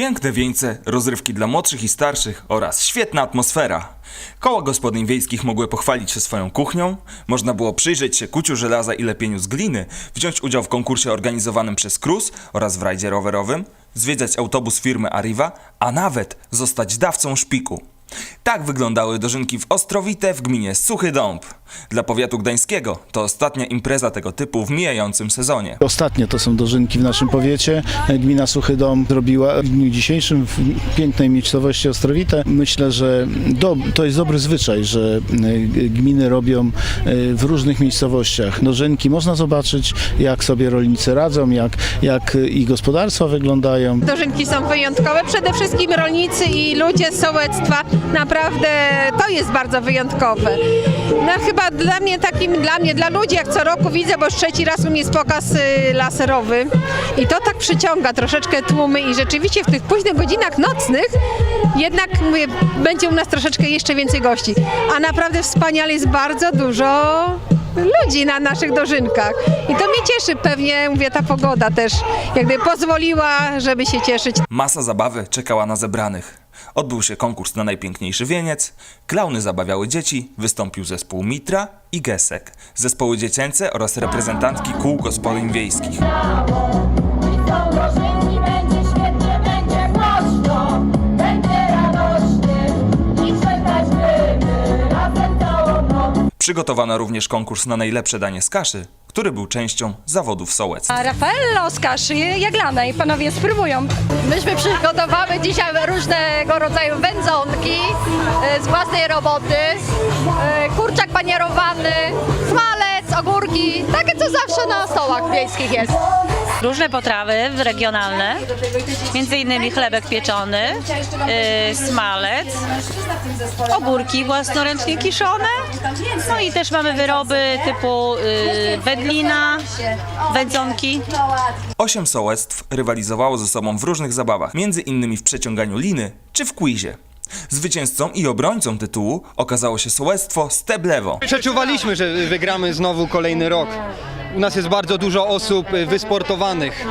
Piękne wieńce, rozrywki dla młodszych i starszych oraz świetna atmosfera. Koła gospodyń wiejskich mogły pochwalić się swoją kuchnią, można było przyjrzeć się kuciu żelaza i lepieniu z gliny, wziąć udział w konkursie organizowanym przez KRUS oraz w rajdzie rowerowym, zwiedzać autobus firmy Arriva, a nawet zostać dawcą szpiku. Tak wyglądały dożynki w Ostrowite w gminie Suchy Dąb. Dla powiatu gdańskiego to ostatnia impreza tego typu w mijającym sezonie. Ostatnie to są dożynki w naszym powiecie. Gmina Suchy Dom zrobiła w dniu dzisiejszym w pięknej miejscowości Ostrowite. Myślę, że do, to jest dobry zwyczaj, że y, gminy robią y, w różnych miejscowościach dożynki. Można zobaczyć, jak sobie rolnicy radzą, jak, jak ich gospodarstwa wyglądają. Dożynki są wyjątkowe. Przede wszystkim rolnicy i ludzie z sołectwa. Naprawdę to jest bardzo wyjątkowe. No chyba dla mnie takim, dla mnie, dla ludzi, jak co roku widzę, bo już trzeci raz u mnie jest pokaz y, laserowy i to tak przyciąga troszeczkę tłumy i rzeczywiście w tych późnych godzinach nocnych jednak mówię, będzie u nas troszeczkę jeszcze więcej gości. A naprawdę wspaniale jest bardzo dużo ludzi na naszych dożynkach. I to mnie cieszy, pewnie mówię, ta pogoda też jakby pozwoliła, żeby się cieszyć. Masa zabawy czekała na zebranych. Odbył się konkurs na najpiękniejszy wieniec, klauny zabawiały dzieci, wystąpił zespół Mitra i Gesek, zespoły dziecięce oraz reprezentantki kół gospodyń wiejskich. Przygotowano również konkurs na najlepsze danie z kaszy, który był częścią zawodów sołectw. A Rafaello z kaszy jaglanej. Panowie spróbują. Myśmy przygotowały dzisiaj różnego rodzaju wędzonki e, z własnej roboty, e, kurczak panierowany, smalec, ogórki, co zawsze na stołach wiejskich jest. różne potrawy regionalne, między innymi chlebek pieczony, yy, smalec, ogórki własnoręcznie kiszone, no i też mamy wyroby typu yy, wędlina, wędzonki. Osiem sołectw rywalizowało ze sobą w różnych zabawach, między innymi w przeciąganiu liny czy w quizie. Zwycięzcą i obrońcą tytułu okazało się sołectwo Steblewo. Przeczuwaliśmy, że wygramy znowu kolejny rok. U nas jest bardzo dużo osób wysportowanych.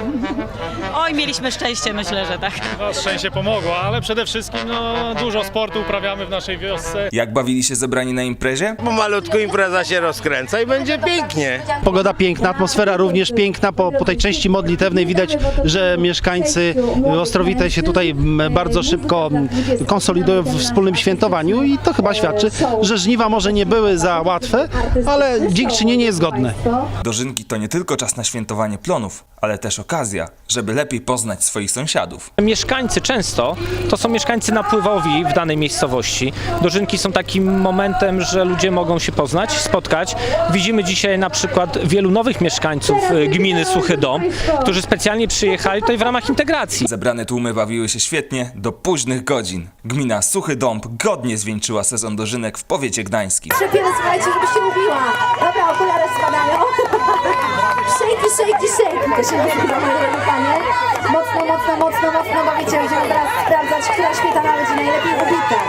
Oj, mieliśmy szczęście, myślę, że tak. No, szczęście pomogło, ale przede wszystkim no, dużo sportu uprawiamy w naszej wiosce. Jak bawili się zebrani na imprezie? Pomalutku impreza się rozkręca i będzie pięknie. Pogoda piękna, atmosfera również piękna. Po, po tej części modlitewnej widać, że mieszkańcy Ostrowite się tutaj m, bardzo szybko konsolidują w wspólnym świętowaniu i to chyba świadczy, że żniwa może nie były za łatwe, ale dziękczynienie jest godne. To nie tylko czas na świętowanie plonów, ale też okazja, żeby lepiej poznać swoich sąsiadów. Mieszkańcy często to są mieszkańcy napływowi w danej miejscowości. Dożynki są takim momentem, że ludzie mogą się poznać, spotkać. Widzimy dzisiaj na przykład wielu nowych mieszkańców e, gminy Suchy Dom, którzy specjalnie przyjechali tutaj w ramach integracji. Zebrane tłumy bawiły się świetnie do późnych godzin. Gmina Suchy Dąb godnie zwieńczyła sezon dożynek w powiecie gdańskim. Przepięknie, słuchajcie, żeby się ubiła. Dobra, okulary spadają. Szejki, szejki, szejki. To się biegnie, moje panie. Mocno, mocno, mocno, mocno, bo wiecie, będziemy teraz sprawdzać, która śmietana będzie najlepiej ubita.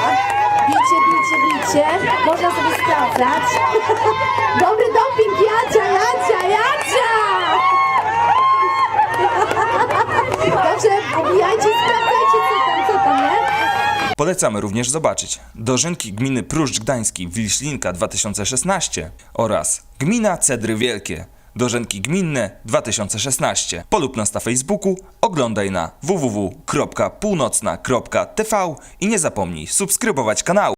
Bicie, bicie, bicie. Można sobie sprawdzać. Dobry doping, Jacia, Jacia, Jacia! Polecamy również zobaczyć dożynki gminy Pruszcz Gdański Wilślinka 2016 oraz gmina Cedry Wielkie dożynki gminne 2016. Polub nas na Facebooku, oglądaj na www.północna.tv i nie zapomnij subskrybować kanału.